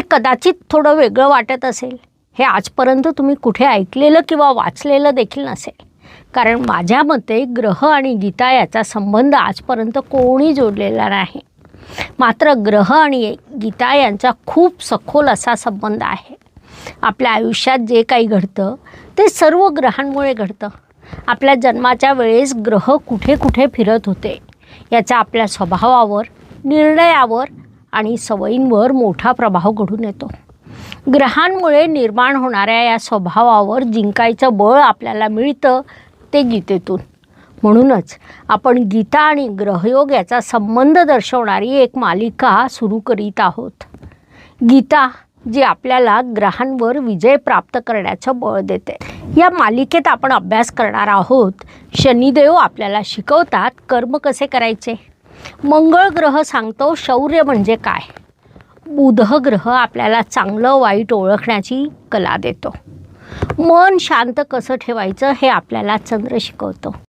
हे कदाचित थोडं वेगळं वाटत असेल. हे आजपर्यंत तुम्ही कुठे ऐकलेलं किंवा वाचलेलं देखील नसेल. कारण माझ्या मते ग्रह आणि गीता याचा संबंध आजपर्यंत कोणी जोडलेला नाही. मात्र ग्रह आणि गीता यांचा खूप सखोल असा संबंध आहे. आपल्या आयुष्यात जे काही घडतं ते सर्व ग्रहांमुळे घडतं. आपल्या जन्माच्या वेळेस ग्रह कुठे कुठे फिरत होते याचा आपल्या स्वभावावर निर्णयावर आणि सवयींवर मोठा प्रभाव घडून येतो. ग्रहांमुळे निर्माण होणाऱ्या या स्वभावावर जिंकायचं बळ आपल्याला मिळतं ते गीतेतून. म्हणूनच आपण गीता आणि ग्रहयोग याचा संबंध दर्शवणारी एक मालिका सुरू करीत आहोत. गीता जी आपल्याला ग्रहांवर विजय प्राप्त करण्याचं बळ देते. या मालिकेत आपण अभ्यास करणार आहोत शनिदेव आपल्याला शिकवतात कर्म कसे करायचे? मंगळ ग्रह सांगतो शौर्य म्हणजे काय? बुध ग्रह आपल्याला चांगलं वाईट ओळखण्याची कला देतो. मन शांत कसं ठेवायचं हे आपल्याला चंद्र शिकवतो.